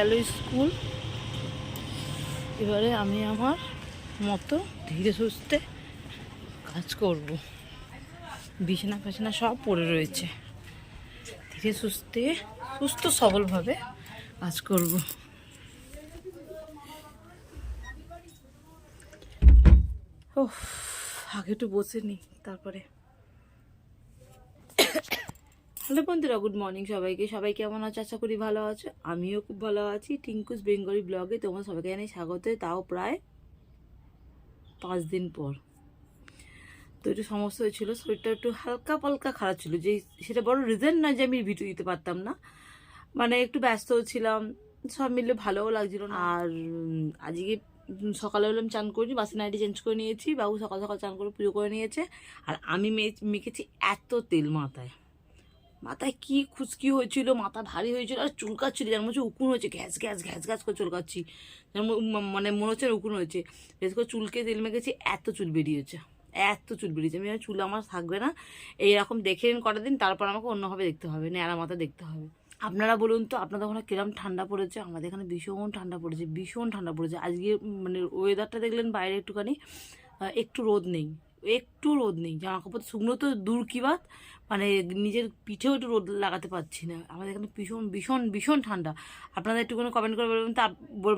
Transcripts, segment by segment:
গেল স্কুল। এবারে আমি আমার মতো ধীরে সুস্থে কাজ করব। বিছানা ফাছনা সব পড়ে রয়েছে। ধীরে সুস্থে, সুস্থ সবলভাবে কাজ করব। ও আগে একটু বসে নি, তারপরে। হ্যালো বন্ধুরা গুড মর্নিং সবাইকে। সবাই কেমন আছে? আশা করি ভালো আছো। আমিও খুব ভালো আছি। টিঙ্কুস বেঙ্গলি ব্লগে তোমার সবাইকে জানাই স্বাগত। তাও প্রায় পাঁচ দিন পর। তো একটু সমস্যা হয়েছিল, শরীরটা একটু হালকা পালকা খারাপ ছিল। যে সেটা বড় রিজন না যে আমি ভিডিও দিতে পারতাম না। মানে একটু ব্যস্ত ছিলাম, সব মিলে ভালোও লাগছিল না। আর আজকে সকালে হলাম চান করিনি বাসি নাইটি চেঞ্জ করে নিয়েছি। বাবু সকাল সকাল চান করে পুজো করে নিয়েছে। আর আমি মেখেছি এত তেল মাথায়। মাথায় কি খুশকি হয়েছিল, মাথা ভারী হয়েছিল, আর চুলকাচ্ছিল যেমন হচ্ছে উকুন হয়েছে গ্যাস গ্যাস ঘ্যাস ঘ্যাস করে চুলকাচ্ছি। মানে মনে হচ্ছে উকুন হয়েছে। বেশ করে চুলকে তেল মেখেছি, এত চুল বেরিয়েছে, এত চুল বেরিয়েছে। আমি চুল আমার থাকবে না, এইরকম দেখে নিন কটা দিন, তারপর আমাকে অন্যভাবে দেখতে হবে, ন্যাড়া মাথা দেখতে হবে। আপনারা বলুন তো, আপনাদের ওখানে কিরম ঠান্ডা পড়েছে? আমাদের এখানে ভীষণ ঠান্ডা পড়েছে, ভীষণ ঠান্ডা পড়েছে। আজকে মানে ওয়েদারটা দেখলেন বাইরে একটুখানি একটু রোদ নেই। একটু রোদ নেই। জামা কাপড় শুকনো তো দূর কি বাত? মানে নিজের পিঠেও একটু রোদ লাগাতে পারছি না। আমাদের এখানে ভীষণ ভীষণ ভীষণ ঠান্ডা। আপনাদের একটুখানি কমেন্ট করে বলবেন তো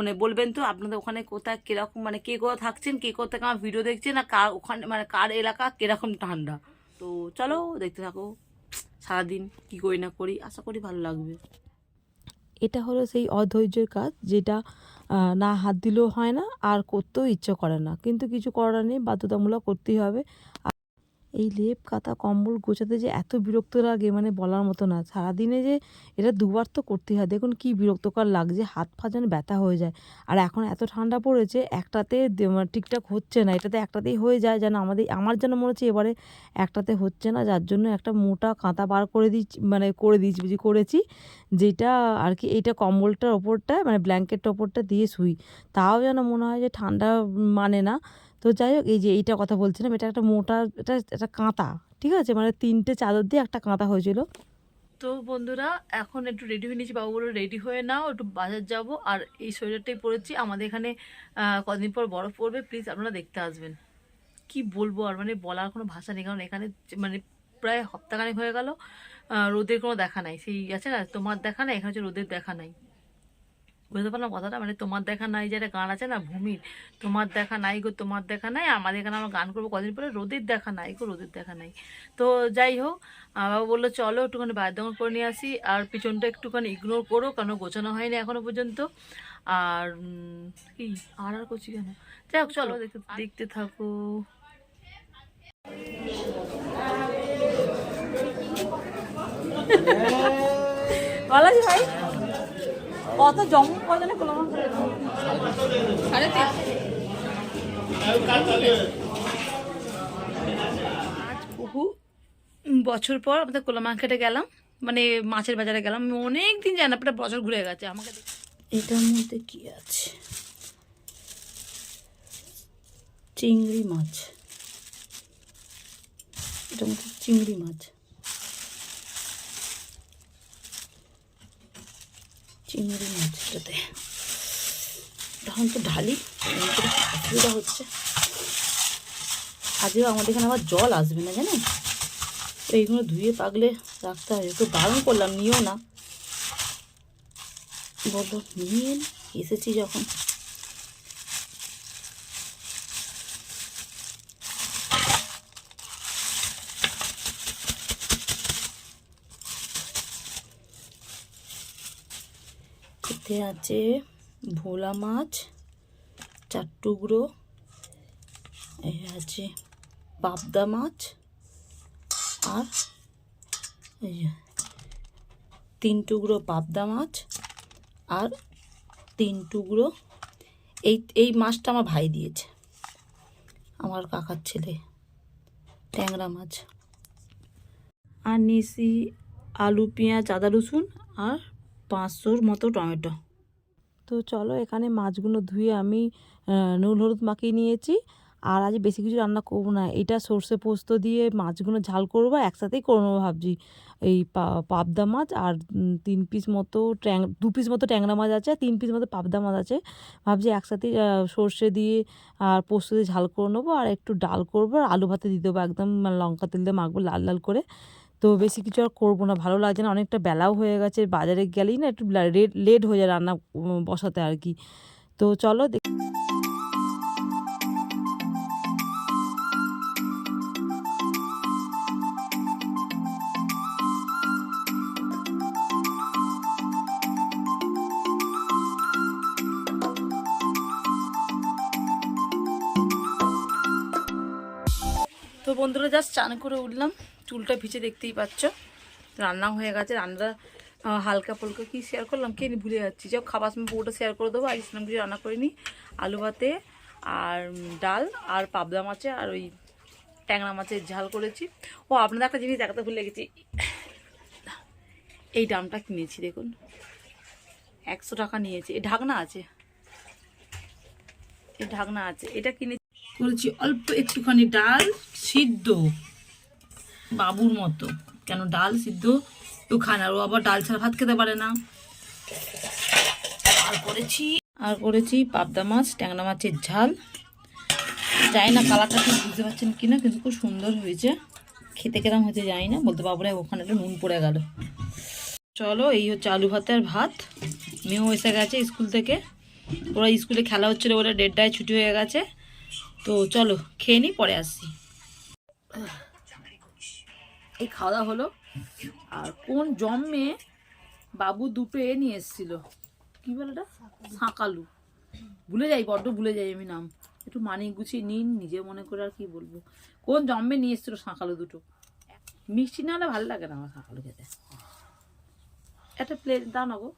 মানে বলবেন তো, আপনাদের ওখানে কোথায় কীরকম মানে কে কোথাও থাকছেন, কে কোথা থেকে আমার ভিডিও দেখছেন, আর কার ওখানে মানে কার এলাকা কীরকম ঠান্ডা? তো চলো, দেখতে থাকো। সারাদিন কী করি না করি, আশা করি ভালো লাগবে। এটা হলো সেই অধৈর্যের কাজ, যেটা না হাত দিলেও হয় না, আর করতেও ইচ্ছে করে না। কিন্তু কিছু করার নেই, বাধ্যতামূলক করতেই হবে। এই লেপ, কাঁথা, কম্বল গোছাতে যে এত বিরক্ত লাগে মানে বলার মতো না। সারাদিনে যে এটা দুবার তো করতেই হয়। দেখুন কি বিরক্তকর লাগছে, হাত পা যেন ব্যথা হয়ে যায়। আর এখন এত ঠান্ডা পড়েছে, একটাতে মানে ঠিকঠাক হচ্ছে না। এটাতে একটাতেই হয়ে যায় যেন আমাদের, আমার যেন মনে হচ্ছে এবারে একটাতে হচ্ছে না। যার জন্য একটা মোটা কাঁথা বার করে দিচ্ছি মানে করে দিয়েছি বুঝি করেছি, যেটা আর কি এইটা কম্বলটার ওপরটা মানে ব্ল্যাঙ্কেটটার ওপরটা দিয়ে শুই। তাও যেন মনে হয় যে ঠান্ডা মানে না। তো যাই হোক এই যে এইটা কথা বলছিলাম, এটা একটা মোটা, এটা একটা কাঁথা ঠিক আছে? মানে তিনটে চাদর দিয়ে একটা কাঁথা হয়েছিল। তো বন্ধুরা, এখন একটু রেডি হয়ে নিয়েছি বাবু বলে রেডি হয়ে নাও, একটু বাজার যাব, আর এই সোয়েটারটাই পরেছি। আমাদের এখানে কদিন পর বরফ পড়বে প্লিজ আপনারা দেখতে আসবেন। কি বলব আর মানে বলার কোনো ভাষা নেই, কারণ এখানে মানে প্রায় সপ্তাহখানেক হয়ে গেল রোদের কোনো দেখা নাই। সেই আছে না, তোমার দেখা নাই? এখানে হচ্ছে রোদের দেখা নাই। বুঝতে পারলাম কথাটা? মানে তোমার দেখা নাই যে একটা গান আছে না ভূমির? তোমার দেখা নাই গো তোমার দেখা নাই। আমাদের এখানে আমরা গান করব কদিন পরে? রোদের দেখা নাই গো রোদের দেখা নাই। তো যাই হোক বাবা বলল চলো একটুখানি দোকান করে নিয়ে আসি। আর পিছনটা একটুখানি ইগনোর করো কারণ গোছানো হয়নি এখনও পর্যন্ত। আর কি? আর আর করছি কেন? যাই হোক চলো দেখতে দেখতে থাকো। ভালো আছে ভাই কত জম কত না? কলম সাড়ে বহু বছর পর আমাদের কোলা মার্কেটে গেলাম মানে মাছের বাজারে গেলাম। অনেক দিন যাই না প্রায় বছর ঘুরে গেছে আমাকে এটার মধ্যে কি আছে? চিংড়ি মাছ। এটার মধ্যে চিংড়ি মাছ। চিংড়ি মাছটাতে। তখন তো ঢালি অসুবিধা হচ্ছে। আজও আমাদের এখানে আবার জল আসবে না, জানেন? এইগুলো ধুয়ে পাগলে রাখতে হবে। একটু বারণ করলাম, নিও না। বলল নিয়ে এসেছি যখন। এতে আছে ভোলা মাছ, চার টুকরো, এই আছে পাবদা মাছ আর এই তিন টুকরো পাবদা মাছ আর তিন টুকরো এই এই মাছটা আমার ভাই দিয়েছে, আমার কাকার ছেলে, ট্যাংরা মাছ। আর নিয়েছি আলু, পেঁয়াজ, আদা, রসুন আর পাঁচশোর মতো টমেটো। তো চলো এখানে মাছগুলো ধুয়ে আমি নুন হলুদ মাখিয়ে নিয়েছি। আর আজ বেশি কিছু রান্না করব না। এটা সর্ষে পোস্ত দিয়ে মাছগুলো ঝাল করব একসাথেই করে নেব ভাবছি। এই পাবদা মাছ আর তিন পিস মতো ট্যাং দু পিস মতো ট্যাংরা মাছ আছে তিন পিস মতো পাবদা মাছ আছে। ভাবছি একসাথেই আহ, সর্ষে দিয়ে আর পোস্ত দিয়ে ঝাল করে নেব আর একটু ডাল করব আর আলু ভাতে দিয়ে দেবো। একদম মানে লঙ্কা তেল দিয়ে মাখবো লাল লাল করে। তো বেশি কিছু আর করব না, ভালো লাগছে না। অনেকটা বেলাও হয়ে গেছে, বাজারে গেলেই না একটু লেট লেট হয়ে যায় রান্না বসাতে আর কি। তো চলো তো বন্ধুরা জাস্ট চান করে উঠলাম। চুলটা ভিজে দেখতেই পাচ্ছ। রান্না হয়ে গেছে। রান্নাটা হালকা ফুলকা কি শেয়ার করলাম? কে ভুলে যাচ্ছি। যাও খাবার সময় পুরোটা শেয়ার করে দেবো। আর ইসলাম কিছু রান্না করিনি। আলু ভাতে আর ডাল আর পাবদা মাছে আর ওই ট্যাংরা মাছের ঝাল করেছি। ও, আপনাদের একটা জিনিস দেখাতে ভুলে গেছি। এই ডামটা কিনেছি, দেখুন। একশো টাকা নিয়েছি। এই ঢাকনা আছে। এই ঢাকনা আছে। এটা কিনে করেছি অল্প একটুখানি ডাল সিদ্ধ। বাবুর মতো। কেন ডাল সিদ্ধ? কেউ খায় না। ও আবার ডাল ছাড়া ভাত খেতে পারে না। আর করেছি আর করেছি পাবদা মাছ, ট্যাংরা মাছের ঝাল। জানি না কালারটা ঠিক বুঝতে পারছেন কিনা, কিন্তু খুব সুন্দর হয়েছে। খেতে কেরাম হয়েছে জানি না। বলতে পারব ওখানে একটা নুন পড়ে গেল। চলো, এই হচ্ছে আলু ভাতে আর ভাত। মেয়েও এসে গেছে স্কুল থেকে। ওরা স্কুলে খেলা হচ্ছিল ওরা দেড়টায় ছুটি হয়ে গেছে। তো চলো, খেয়ে নিই পরে আসছি। এই খাওয়া দাওয়া হলো। আর কোন জন্মে বাবু দুটো এ নিয়ে এসেছিল? কি বলে এটা শাঁকালু ভুলে যাই বড্ড ভুলে যাই আমি নাম। একটু মানিয়ে গুছিয়ে নিন নিজে মনে করে আর কি বলব। কোন জন্মে নিয়ে এসেছিল সাঁকালু দুটো? মিষ্টি না হলে ভালো লাগে না আমার সাঁকালু খেতে। একটা প্লেট দাও না গো।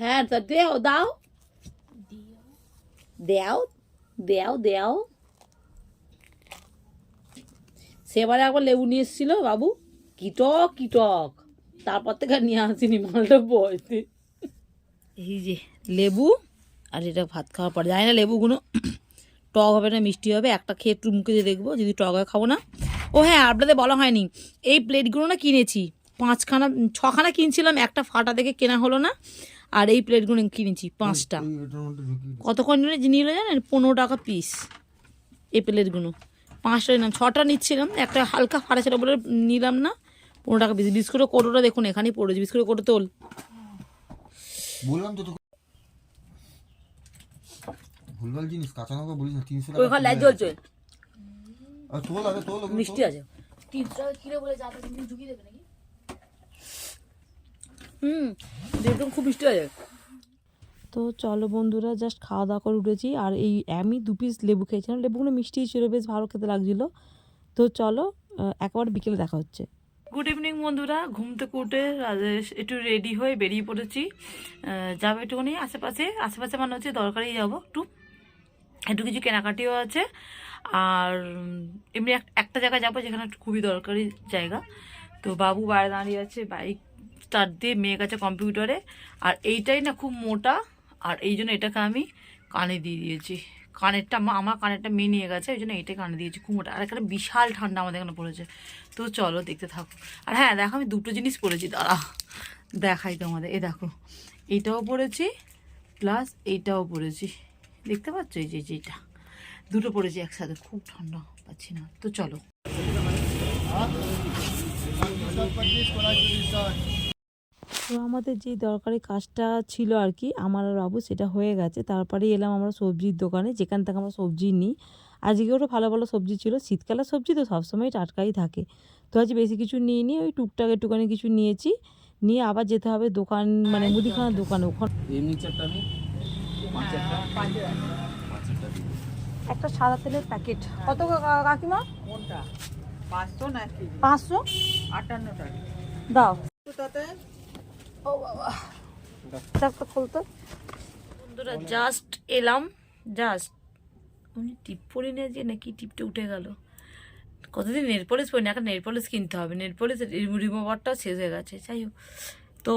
হ্যাঁ তা দেও। দাও। দেও দেও দেও। সেবারে একবার লেবু নিয়ে এসেছিল বাবু। কিটক কিটক। তারপর থেকে আর নিয়ে আসিনি মালটা বয়সে এই যে লেবু আর এটা ভাত খাওয়ার পরে জানি না লেবুগুলো টক হবে না মিষ্টি হবে একটা খেয়ে একটু মুখে দিয়ে দেখব যদি টক হয় খাব না। ও হ্যাঁ আপনাদের বলা হয়নি এই প্লেটগুলো না কিনেছি পাঁচখানা ছখানা কিনছিলাম একটা ফাটা দেখে কেনা হলো না আর এই প্লেটগুলো কিনেছি পাঁচটা। কতক্ষণ জন্য? নিল জানেন? পনেরো টাকা পিস এই প্লেটগুলো। পাঁচটা নিলাম ছটা নিচ্ছিলাম একটা হালকা ফাটা ছিল বলে নিলাম না। পনেরো টাকা পিস বিস্কুটের কোটোটা দেখুন এখানেই পড়েছে বিস্কুটের কোটো তোল। বললাম তো ভুলভাল জিনিস কাঁচা লঙ্কা বলিস না তিনশো ওইখানে লাইট জ্বলছে। আর তোল আগে তোল মিষ্টি আছে। তিনশো টাকা কিলো বলে যাবে তুমি ঢুকিয়ে দেবে নাকি? হুম দেখুন খুব মিষ্টি আছে। তো চলো বন্ধুরা জাস্ট খাওয়া দাওয়া করে উঠেছি। আর এই আমি দু পিস লেবু খেয়েছিলাম। লেবুগুলো মিষ্টি ছিল, বেশ ভালো খেতে লাগছিল। তো চলো একবার বিকেলে দেখা হচ্ছে। গুড ইভিনিং বন্ধুরা, ঘুম থেকে উঠে একটু রেডি হয়ে বেরিয়ে পড়েছি। যাব একটুখানি আশেপাশে। আশেপাশে মানে হচ্ছে দরকারই যাব একটু। একটু কিছু কেনাকাটিও আছে। আর এমনি এক- একটা জায়গায় যাব যেখানে একটু খুবই দরকারি জায়গা। তো বাবু বাইরে দাঁড়িয়ে আছে, বাইক স্টার্ট দিয়ে মেয়ে গেছে কম্পিউটারে। আর এইটাই না খুব মোটা। আর এই জন্য এটাকে আমি কানে দিয়ে দিয়েছি কানেরটা আমার কানেরটা মেয়ে নিয়ে গেছে ওই জন্য এইটাই কানে দিয়েছি কুমোটা আর এখানে বিশাল ঠান্ডা আমাদের এখানে পড়েছে তো চলো দেখতে থাকো আর হ্যাঁ দেখো আমি দুটো জিনিস পড়েছি দাঁড়া দেখাই তোমাদের এ দেখো এইটাও পড়েছি প্লাস এইটাও পড়েছি দেখতে পাচ্ছ এই যে যেটা দুটো পড়েছি একসাথে খুব ঠান্ডা পাচ্ছি না তো চলো তো আমাদের যে দরকারি কাজটা ছিল আর কি আমার আর বাবু সেটা হয়ে গেছে। তারপরে এলাম আমরা সবজির দোকানে যেখান থেকে আমরা সবজি নিই। আজকে ওটা ভালো ভালো সবজি ছিল। শীতকালের সবজি তো সবসময় টাটকাই থাকে। তো আজ বেশি কিছু নিয়ে নিই ওই টুকটাক একটুখানি কিছু নিয়েছি। নিয়ে আবার যেতে হবে দোকান মানে মুদিখানার দোকান। ওখানে আমি একটা সাদা তেলের প্যাকেট। কত কাকিমা? কোনটা? পাঁচশো না পাঁচশো? আটান্ন টাকা দাও তাতে ও বাবা জাস্ট এলাম জাস্ট আমি টিপ না যে নাকি টিপটা উঠে গেল। কতদিন পলিশ না কিনতে হবে। শেষ হয়ে গেছে, যাই হোক। তো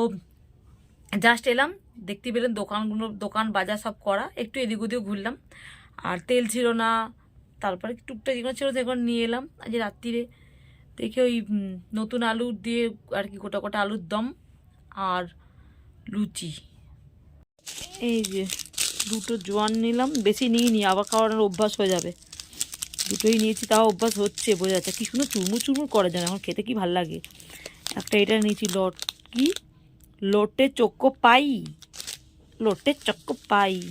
জাস্ট এলাম, দেখতে দোকানগুলো, দোকান, বাজার সব করা। একটু এদিক ওদিক ঘুরলাম। আর তেল ছিল না, তারপরে টুকটাক যেগুলো ছিল সেগুলো নিয়ে এলাম। আজ রাত্রিরে দেখে ওই নতুন আলু দিয়ে আর কি গোটা গোটা আলুর দম। আর লুচি। এই যে দুটো জোয়ান নিলাম, বেশি নিইনি, আবার খাওয়ানোর অভ্যাস হয়ে যাবে। দুটোই নিয়েছি, তাও অভ্যাস হচ্ছে, বোঝা যাচ্ছে। কি সুন্দর চুরমুর চুরমুর করে যেন এখন খেতে কি ভালো লাগে। একটা এটা নিয়েছি, লট কি? লোটে চক্কো পাই। লোটে চক্কো পাই।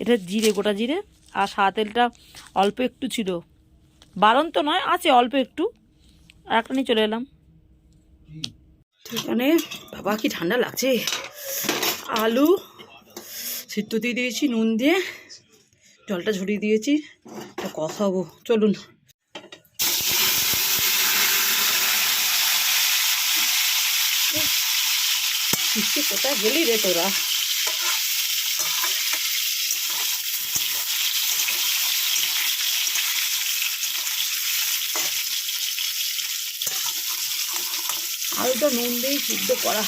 এটা জিরে, গোটা জিরে, আর সাদা তেলটা অল্প একটু ছিল। বারণ তো নয়, আছে অল্প একটু। আর একটা নিয়ে চলে এলাম। এখানে বাবা কি ঠান্ডা লাগছে? আলু সিদ্ধ দিয়ে দিয়েছি, নুন দিয়ে। জলটা ঝরিয়ে দিয়েছি তা কষাবো চলুন। কোথায় গেলি রে তোরা? আলুটা নুন দিয়েই সিদ্ধ করা।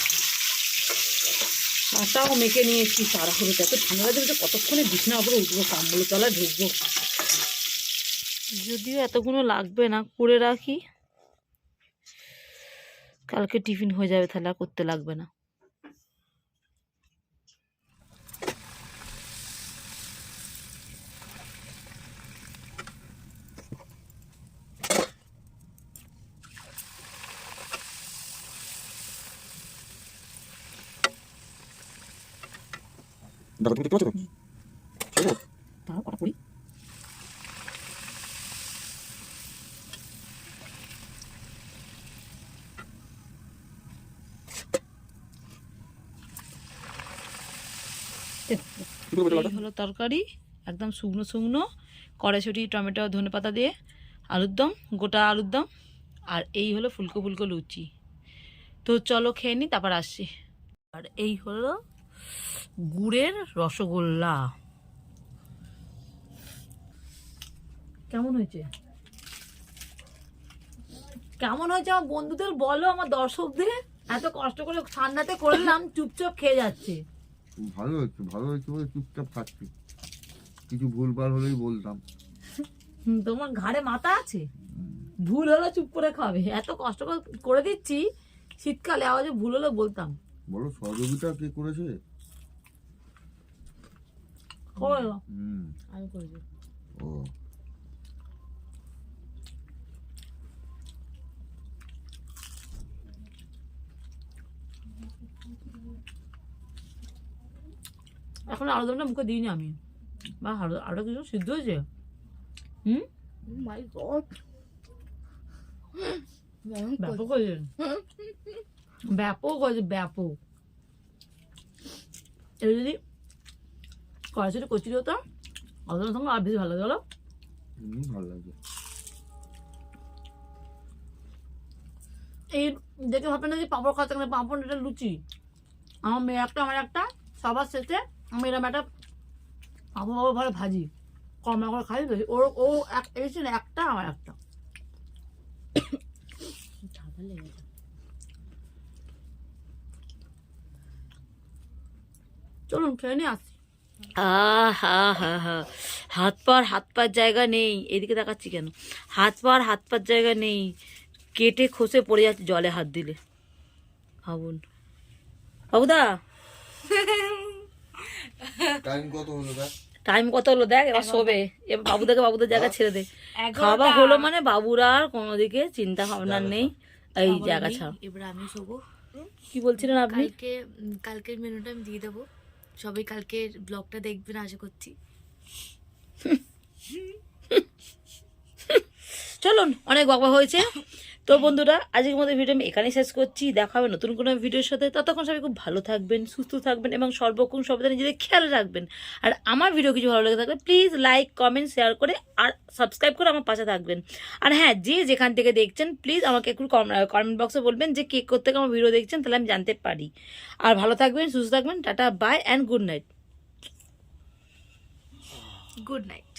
আটাও মেখে নিয়েছি, তাড়াহুড়ো এত ঠান্ডা লাগছে তো কতক্ষণে বিছনা উপরে উঠবো কামগুলো তলায় ঢুকবো। যদিও এতগুলো লাগবে না, করে রাখি। কালকে টিফিন হয়ে যাবে, তাহলে করতে লাগবে না। দেখো তুমি দেখতে পাচ্ছ তো? তাও কটা করি এই হলো তরকারি একদম শুকনো শুকনো কড়াইশুটি টমেটো ধনে পাতা দিয়ে আলুর দম গোটা আলুর দম আর এই হলো ফুলকো ফুলকো লুচি। তো চলো খেয়ে নি তারপর আসছি। আর এই হলো গুড়ের রসগোল্লা। কেমন হয়েছে? কেমন হয়েছে আমার বন্ধুদের বলো আমার দর্শকদের? এত কষ্ট করে ঠান্ডাতে করলাম চুপচাপ খেয়ে যাচ্ছে। ভালো হচ্ছে ভালো হচ্ছে বলে চুপচাপ খাচ্ছি। কিছু ভুলভাল হলেই বলতাম। তোমার ঘাড়ে মাথা আছে? ভুল হলে চুপ করে খাবে। এত কষ্ট করে করে দিচ্ছি শীতকালে আওয়াজে ভুল হলে বলতাম। বলো সহযোগিতা কে করেছে? করে দাও। হুম আমি করে দিই। ও এখন আলুদমটা মুখে দিইনি আমি। বা আলু আলু কিছু সিদ্ধ হয়েছে? হুম? মাই গড ব্যাপক হয়েছে। ব্যাপক হয়েছে ব্যাপক। এটা যদি কড়াইশুটি কচুরি হতো। আলুদমের সঙ্গে আর বেশি ভালো লাগে বলো? ভালো লাগছে এই দেখে ভাববেন না যে পাঁপড় খাওয়াতে গেলে পাঁপড় এটা লুচি? আমার মেয়ে একটা আমার একটা সবার শেষে আমি এরকম একটা পাঁপড় পাঁপড় ভালো ভাজি। কমলা করে খাই বেশি ওর ও এক এসে না একটা আমার একটা। চলুন খেয়ে নিয়ে আসি। হা হা হা। হাত পার হাত পার জায়গা নেই। এদিকে তাকাচ্ছি কেন? হাত পার হাত পার জায়গা নেই। কেটে খসে পড়ে যাচ্ছে জলে হাত দিলে। ভাবুন। বাবুদা! টাইম কত হলো দেখ? টাইম কত হলো দেখ? এবার শোবে। এবার বাবুদাকে বাবুদের জায়গা ছেড়ে দে। খাওয়া হলো মানে বাবুরা আর কোনো দিকে চিন্তা ভাবনা নেই। এই জায়গা ছাড়া। এবার আমি শোবো। কি বলছিলেন আপনি? কালকে কালকের মেনুটা আমি দিয়ে দেবো। সবাই কালকে ব্লগটা দেখবেন আশা করছি। চলুন অনেক বাবা হয়েছে। তো বন্ধুরা, আজকের মধ্যে ভিডিও আমি এখানেই শেষ করছি। দেখা হবে নতুন কোনো ভিডিওর সাথে। ততক্ষণ সবাই খুব ভালো থাকবেন, সুস্থ থাকবেন এবং সর্বক্ষণ সবাই নিজেদের খেয়াল রাখবেন। আর আমার ভিডিও কিছু ভালো লেগে থাকলে প্লিজ লাইক কমেন্ট শেয়ার করে আর সাবস্ক্রাইব করে আমার পাশে থাকবেন। আর হ্যাঁ যে যেখান থেকে দেখছেন প্লিজ আমাকে একটু কমেন্ট বক্সে বলবেন যে কে থেকে আমার ভিডিও দেখছেন, তাহলে আমি জানতে পারি। আর ভালো থাকবেন, সুস্থ থাকবেন, tata bye and good night good night